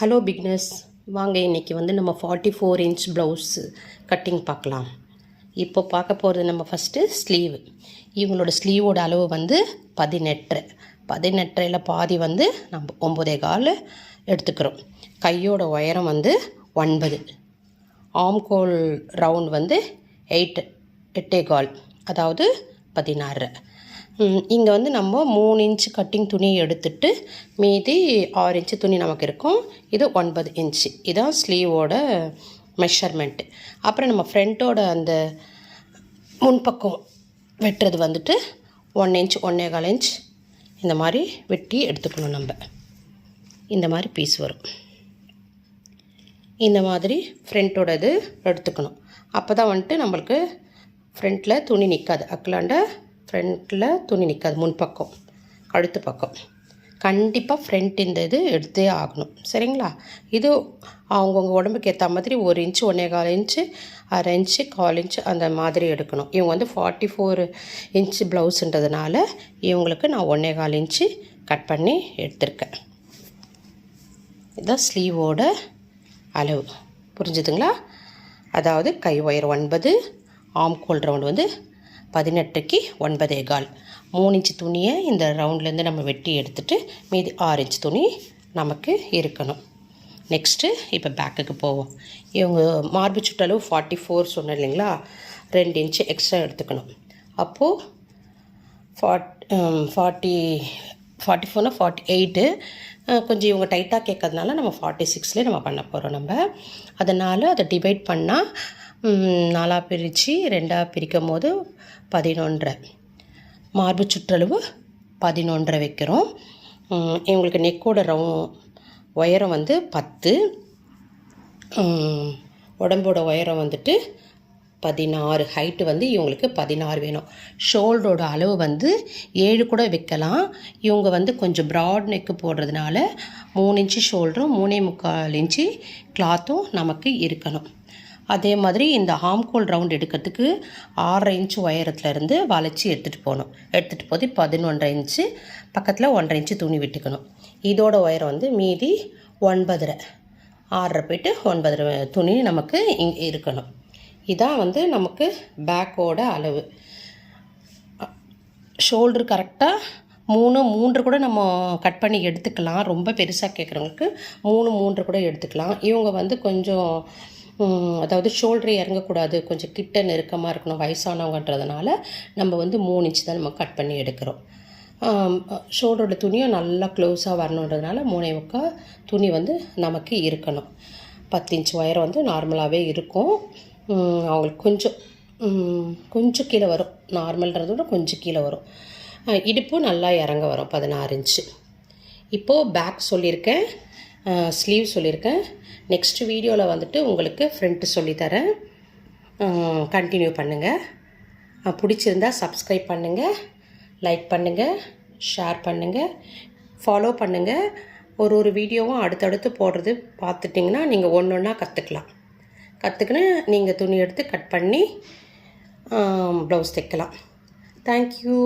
Hello bigness வாங்க இன்றைக்கி வந்து நம்ம forty four inch blouse cutting பார்க்கலாம். இப்போ பார்க்க போகிறது நம்ம ஃபஸ்ட்டு ஸ்லீவ் இவங்களோட ஸ்லீவோட அளவு வந்து பதினெட்டு பதினெட்டில் பாதி வந்து நம்ம ஒம்பதே கால் எடுத்துக்கிறோம். கையோட உயரம் வந்து ஒன்பது. ஆம்கோல் ரவுண்ட் வந்து எயிட் எட்டே கால். அதாவது பதினாறு. இங்கே வந்து நம்ம மூணு இன்ச் கட்டிங் துணி எடுத்துட்டு மீதி ஆறு இன்ச்சு துணி நமக்கு இருக்கும். இது ஒன்பது இன்ச்சு இதான் ஸ்லீவோட மெஷர்மெண்ட்டு அப்புறம் நம்ம ஃப்ரண்ட்டோட அந்த முன்பக்கம் வெட்டுறது வந்துட்டு ஒன் இன்ச் ஒன்றே கால் இன்ச் இந்த மாதிரி வெட்டி எடுத்துக்கணும் நம்ம. இந்த மாதிரி பீஸ் வரும். இந்த மாதிரி ஃப்ரண்ட்டோட இது எடுத்துக்கணும். அப்போ தான் வந்துட்டு நம்மளுக்கு ஃப்ரண்ட்டில் துணி நிற்காது அக்கலாண்ட ஃப்ரண்ட்டில் துணி நிற்காது முன்பக்கம் கழுத்து பக்கம். கண்டிப்பாக ஃப்ரண்ட் இந்த இது எடுத்தே ஆகணும். சரிங்களா? இது அவங்கவுங்க உடம்புக்கு ஏற்ற மாதிரி ஒரு இன்ச்சு ஒன்றே கால் இன்ச்சு அரை இன்ச்சு கால் இன்ச்சு அந்த மாதிரி எடுக்கணும். இவங்க வந்து ஃபார்ட்டி ஃபோர் இன்ச்சு ப்ளவுஸுன்றதுனால இவங்களுக்கு நான் ஒன்றே கால் இன்ச்சு கட் பண்ணி எடுத்திருக்கேன். இதுதான் ஸ்லீவோட அளவு. புரிஞ்சுதுங்களா? அதாவது கை ஒயர் ஒன்பது ஆம்கோல் ரவுண்டு வந்து பதினெட்டுக்கு ஒன்பதே கால். மூணு இன்ச்சு துணியை இந்த ரவுண்ட்லேருந்து நம்ம வெட்டி எடுத்துட்டு மீதி ஆறு இன்ச் துணி நமக்கு இருக்கணும். நெக்ஸ்ட்டு இப்போ பேக்குக்கு போவோம். இவங்க மார்பு சுற்றளவு ஃபார்ட்டி ஃபோர் சொன்னேன் இல்லைங்களா? ரெண்டு இன்ச்சு எக்ஸ்ட்ரா எடுத்துக்கணும். அப்போது ஃபார்ட் ஃபார்ட்டி ஃபார்ட்டி ஃபோர்னா ஃபார்ட்டி எயிட்டு கொஞ்சம் இவங்க டைட்டாக கேட்கறதுனால நம்ம ஃபார்ட்டி சிக்ஸ்லேயே நம்ம பண்ண போகிறோம் நம்ம. அதனால் அதை டிவைட் பண்ணால் நாலாக பிரித்து ரெண்டாக பிரிக்கும் போது பதினொன்றரை. மார்பு சுற்றளவு பதினொன்றரை வைக்கிறோம். எங்களுக்கு இவங்களுக்கு நெக்கோட ரவு உயரம் வந்து பத்து. உடம்போட உயரம் வந்துட்டு பதினாறு. ஹைட்டு வந்து இவங்களுக்கு பதினாறு வேணும். ஷோல்டரோட அளவு வந்து ஏழு கூட வைக்கலாம். இவங்க வந்து கொஞ்சம் ப்ராட் நெக்கு போடுறதுனால மூணு இன்ச்சு ஷோல்டரும் மூணே முக்கால் இன்ச்சு கிளாத்தும் நமக்கு இருக்கணும். அதே மாதிரி இந்த ஹாம்கோல் ரவுண்ட் எடுக்கிறதுக்கு ஆறரை இன்ச்சு உயரத்துலேருந்து வளைச்சி எடுத்துகிட்டு போகணும். எடுத்துகிட்டு போது பதினொன்றரை இன்ச்சு பக்கத்தில் ஒன்றரை இன்ச்சு துணி விட்டுக்கணும். இதோட உயரம் வந்து மீதி ஒன்பதரை. ஆறரை போயிட்டு ஒன்பதரை துணி நமக்கு இங்கே இருக்கணும். இதான் வந்து நமக்கு பேக்கோட அளவு. ஷோல்டர் கரெக்டாக மூணு மூன்று கூட நம்ம கட் பண்ணி எடுத்துக்கலாம். ரொம்ப பெருசாக கேட்குறவங்களுக்கு மூணு மூன்று கூட எடுத்துக்கலாம். இவங்க வந்து கொஞ்சம் அதாவது ஷோல்டர் இறங்கக்கூடாது. கொஞ்சம் கிட்ட நெருக்கமாக இருக்கணும் வயசானவங்கன்றதுனால நம்ம வந்து மூணு இன்ச் தான் நம்ம கட் பண்ணி எடுக்கிறோம். ஷோல்டரோட துணியும் நல்லா க்ளோஸாக வரணுன்றதுனால மூணே முக்கால் துணி வந்து நமக்கு இருக்கணும். பத்து இன்ச் ஒயரம் வந்து நார்மலாகவே இருக்கும். அவங்களுக்கு கொஞ்சம் கொஞ்சம் கீழே வரும். நார்மல்ன்றத விட கொஞ்சம் கீழே வரும். இடுப்பும் நல்லா இறங்க வரும் பதினாறு இன்ச்சு இப்போது பேக் சொல்லியிருக்கேன். ஸ்லீவ் சொல்லியிருக்கேன். நெக்ஸ்ட் வீடியோவில் வந்துட்டு உங்களுக்கு ஃப்ரண்ட்டு சொல்லித்தரேன். கண்டினியூ பண்ணுங்கள் பிடிச்சிருந்தா சப்ஸ்கிரைப் பண்ணுங்கள் லைக் பண்ணுங்கள் ஷேர் பண்ணுங்கள் ஃபாலோ பண்ணுங்கள் ஒரு ஒரு வீடியோவும் அடுத்தடுத்து போடுறது பார்த்துட்டிங்கன்னா நீங்கள் ஒன்று ஒன்றா கற்றுக்கலாம் கற்றுக்கின்னு நீங்கள் துணி எடுத்து கட் பண்ணி ப்ளவுஸ் தைக்கலாம். தேங்க்யூ